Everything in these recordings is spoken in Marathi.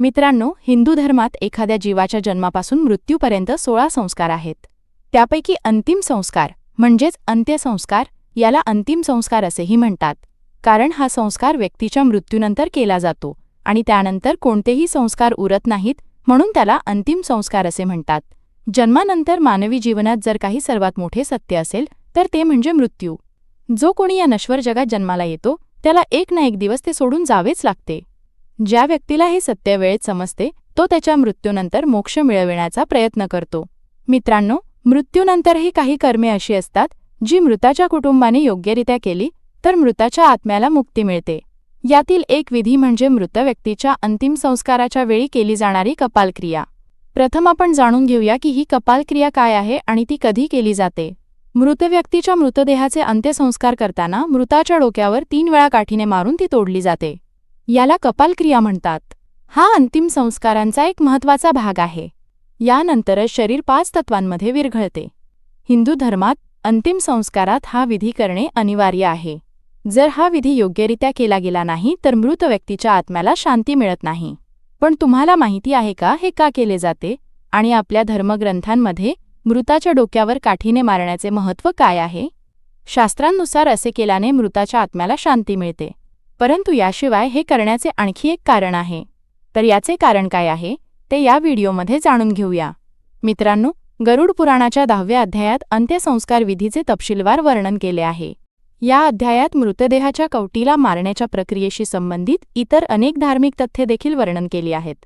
मित्रांनो हिंदू धर्मात एखाद्या जीवाच्या जन्मापासून मृत्यूपर्यंत सोळा संस्कार आहेत. त्यापैकी अंतिम संस्कार म्हणजेच अंत्यसंस्कार याला अंतिम संस्कार असेही म्हणतात. कारण हा संस्कार व्यक्तीच्या मृत्यूनंतर केला जातो आणि त्यानंतर कोणतेही संस्कार उरत नाहीत म्हणून त्याला अंतिम संस्कार असे म्हणतात. जन्मानंतर मानवी जीवनात जर काही सर्वात मोठे सत्य असेल तर ते म्हणजे मृत्यू. जो कोणी या नश्वर जगात जन्माला येतो त्याला एक ना एक दिवस ते सोडून जावेच लागते. ज्या व्यक्तीला हे सत्य वेळेत समजते तो त्याच्या मृत्यूनंतर मोक्ष मिळविण्याचा प्रयत्न करतो. मित्रांनो मृत्यूनंतरही काही कर्मे अशी असतात जी मृताच्या कुटुंबाने योग्यरित्या केली तर मृताच्या आत्म्याला मुक्ती मिळते. यातील एक विधी म्हणजे मृत व्यक्तीच्या अंतिम संस्काराच्या वेळी केली जाणारी कपालक्रिया. प्रथम आपण जाणून घेऊया की ही कपालक्रिया काय आहे आणि ती कधी केली जाते. मृत व्यक्तीच्या मृतदेहाचे अंत्यसंस्कार करताना मृताच्या डोक्यावर तीन वेळा काठीने मारून ती तोडली जाते. याला कपालक्रिया म्हणतात. हा अंतिम संस्कारांचा एक महत्त्वाचा भाग आहे. यानंतरच शरीर पाच तत्वांमध्ये विरघळते. हिंदू धर्मात अंतिम संस्कारात हा विधी करणे अनिवार्य आहे. जर हा विधी योग्यरित्या केला गेला नाही तर मृत व्यक्तीच्या आत्म्याला शांती मिळत नाही. पण तुम्हाला माहिती आहे का हे का केले जाते? आणि आपल्या धर्मग्रंथांमध्ये मृताच्या डोक्यावर काठीने मारण्याचे महत्त्व काय आहे? शास्त्रांनुसार असे केल्याने मृताच्या आत्म्याला शांती मिळते. परंतु याशिवाय हे करण्याचे आणखी एक कारण आहे. तर याचे कारण काय आहे ते या व्हिडिओमध्ये जाणून घेऊया. मित्रांनो गरुड पुराणाच्या दहाव्या अध्यायात अंत्यसंस्कार विधीचे तपशीलवार वर्णन केले आहे. या अध्यायात मृतदेहाच्या कवटीला मारण्याच्या प्रक्रियेशी संबंधित इतर अनेक धार्मिक तथ्ये देखील वर्णन केली आहेत.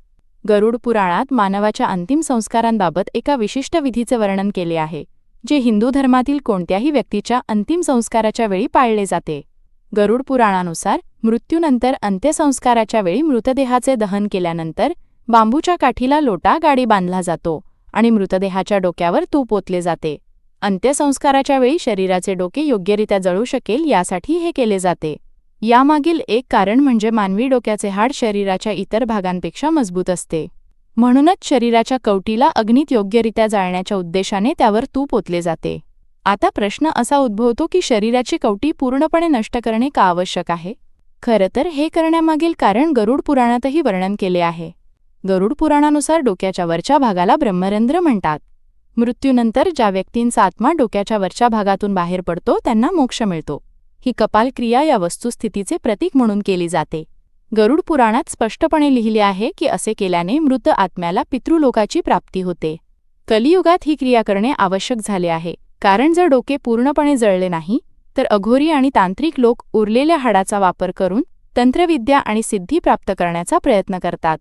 गरुड पुराणात मानवाच्या अंतिम संस्कारांबाबत एका विशिष्ट विधीचे वर्णन केले आहे जे हिंदू धर्मातील कोणत्याही व्यक्तीच्या अंतिम संस्काराच्या वेळी पाळले जाते. गरुड पुराणानुसार मृत्यूनंतर अंत्यसंस्काराच्या वेळी मृतदेहाचे दहन केल्यानंतर बांबूच्या काठीला लोटा गाडी बांधला जातो आणि मृतदेहाच्या डोक्यावर तूप ओतले जाते. अंत्यसंस्काराच्या वेळी शरीराचे डोके योग्यरित्या जळू शकेल यासाठी हे केले जाते. यामागील एक कारण म्हणजे मानवी डोक्याचे हाड शरीराच्या इतर भागांपेक्षा मजबूत असते. म्हणूनच शरीराच्या कवटीला अग्नीत योग्यरित्या जाळण्याच्या उद्देशाने त्यावर तूप ओतले जाते. आता प्रश्न असा उद्भवतो की शरीराची कवटी पूर्णपणे नष्ट करणे का आवश्यक आहे? खरं तर हे करण्यामागील कारण गरुड पुराणातही वर्णन केले आहे. गरुड पुराणानुसार डोक्याच्या वरच्या भागाला ब्रह्मरंध्र म्हणतात. मृत्यूनंतर ज्या व्यक्तींचा आत्मा डोक्याच्या वरच्या भागातून बाहेर पडतो त्यांना मोक्ष मिळतो. ही कपालक्रिया या वस्तुस्थितीचे प्रतीक म्हणून केली जाते. गरुड पुराणात स्पष्टपणे लिहिले आहे की असे केल्याने मृत आत्म्याला पितृलोकाची प्राप्ती होते. कलियुगात ही क्रिया करणे आवश्यक झाले आहे. कारण जर डोके पूर्णपणे जळले नाही तर अघोरी आणि तांत्रिक लोक उरलेल्या हाडाचा वापर करून तंत्रविद्या आणि सिद्धी प्राप्त करण्याचा प्रयत्न करतात.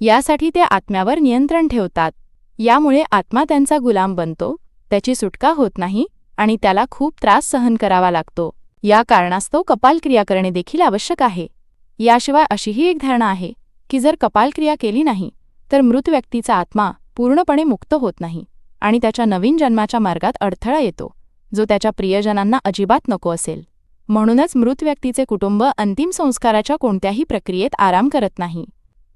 यासाठी ते आत्म्यावर नियंत्रण ठेवतात. यामुळे आत्मा त्यांचा गुलाम बनतो त्याची सुटका होत नाही आणि त्याला खूप त्रास सहन करावा लागतो. या कारणास्तव कपालक्रिया करणे देखील आवश्यक आहे. याशिवाय अशीही एक धारणा आहे की जर कपालक्रिया केली नाही तर मृत व्यक्तीचा आत्मा पूर्णपणे मुक्त होत नाही. आणि त्याच्या नवीन जन्माच्या मार्गात अडथळा येतो जो त्याच्या प्रियजनांना अजिबात नको असेल. म्हणूनच मृत व्यक्तीचे कुटुंब अंतिम संस्काराच्या कोणत्याही प्रक्रियेत आराम करत नाही.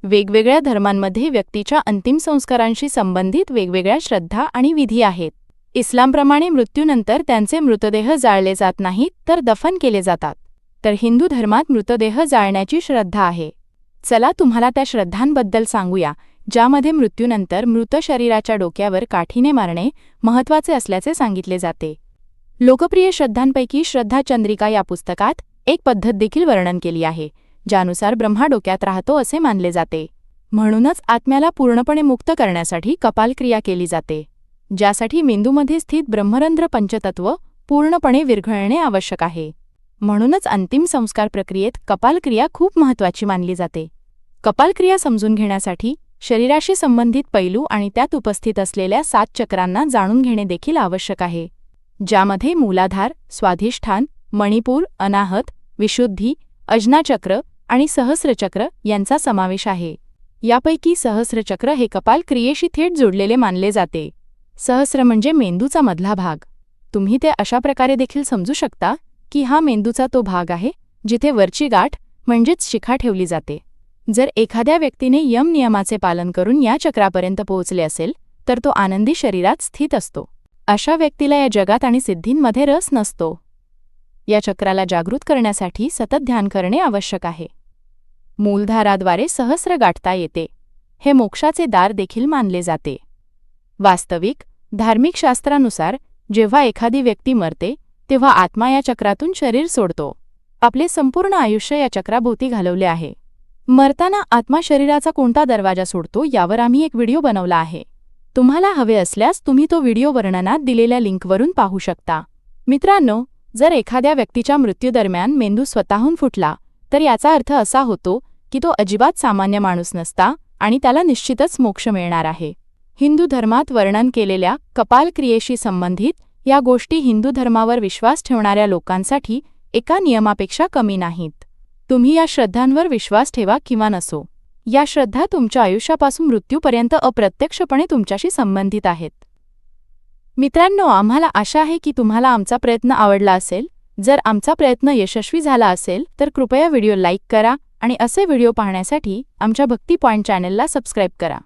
वेगवेगळ्या धर्मांमध्ये व्यक्तीच्या अंतिम संस्कारांशी संबंधित वेगवेगळ्या श्रद्धा आणि विधी आहेत. इस्लामप्रमाणे मृत्यूनंतर त्यांचे मृतदेह जाळले जात नाहीत तर दफन केले जातात. तर हिंदू धर्मात मृतदेह जाळण्याची श्रद्धा आहे. चला तुम्हाला त्या श्रद्धांबद्दल सांगूया. ज्यामध्ये मृत्यूनंतर मृत शरीराच्या डोक्यावर काठीने मारणे महत्त्वाचे असल्याचे सांगितले जाते. लोकप्रिय श्रद्धांपैकी श्रद्धा चंद्रिका या पुस्तकात एक पद्धत देखील वर्णन केली आहे ज्यानुसार ब्रह्मा डोक्यात राहतो असे मानले जाते. म्हणूनच आत्म्याला पूर्णपणे मुक्त करण्यासाठी कपालक्रिया केली जाते ज्यासाठी मेंदूमध्ये स्थित ब्रह्मरंध्र पंचतत्व पूर्णपणे विरघळणे आवश्यक आहे. म्हणूनच अंतिम संस्कार प्रक्रियेत कपालक्रिया खूप महत्त्वाची मानली जाते. कपालक्रिया समजून घेण्यासाठी शरीराशी संबंधित पैलू आणि त्यात उपस्थित असलेल्या सात चक्रांना जाणून घेणे देखील आवश्यक आहे ज्यामध्ये मूलाधार स्वाधिष्ठान मणिपूर अनाहत विशुद्धी अजनाचक्र आणि सहस्रचक्र यांचा समावेश आहे. यापैकी सहस्रचक्र हे कपाल क्रियेशी थेट जोडलेले मानले जाते. सहस्र म्हणजे मेंदूचा मधला भाग. तुम्ही ते अशा प्रकारे देखील समजू शकता की हा मेंदूचा तो भाग आहे जिथे वरची गाठ म्हणजेच शिखा ठेवली जाते. जर एखाद्या व्यक्तीने यम नियमाचे पालन करून या चक्रापर्यंत पोहोचले असेल तर तो आनंदी शरीरात स्थित असतो. अशा व्यक्तीला या जगात आणि सिद्धींमध्ये रस नसतो. या चक्राला जागृत करण्यासाठी सतत ध्यान करणे आवश्यक आहे. मूलधाराद्वारे सहस्र गाठता येते. हे मोक्षाचे दार देखील मानले जाते. वास्तविक धार्मिक शास्त्रानुसार जेव्हा एखादी व्यक्ती मरते तेव्हा आत्मा या चक्रातून शरीर सोडतो. आपले संपूर्ण आयुष्य या चक्राभोवती घालवले आहे. मरताना आत्मा शरीराचा कोणता दरवाजा सोडतो यावर आम्ही एक व्हिडिओ बनवला आहे. तुम्हाला हवे असल्यास तुम्ही तो व्हिडिओ वर्णनात दिलेल्या लिंकवरून पाहू शकता. मित्रांनो जर एखाद्या व्यक्तीच्या मृत्यूदरम्यान मेंदू स्वतःहून फुटला तर याचा अर्थ असा होतो की तो अजिबात सामान्य माणूस नसता आणि त्याला निश्चितच मोक्ष मिळणार आहे. हिंदू धर्मात वर्णन केलेल्या कपाल क्रियेशी संबंधित या गोष्टी हिंदू धर्मावर विश्वास ठेवणाऱ्या लोकांसाठी एका नियमापेक्षा कमी नाहीत. तुम्ही या श्रद्धांवर विश्वास ठेवा किंवा नसो. या श्रद्धा तुमच्या आयुष्यापासून मृत्यूपर्यंत अप्रत्यक्षपणे तुमच्याशी संबंधित आहेत. मित्रांनो आम्हाला आशा आहे की तुम्हाला आमचा प्रयत्न आवडला असेल. जर आमचा प्रयत्न यशस्वी झाला असेल तर कृपया व्हिडिओ लाईक करा आणि असे व्हिडिओ पाहण्यासाठी आमच्या भक्ती पॉईंट चॅनेलला सबस्क्राईब करा.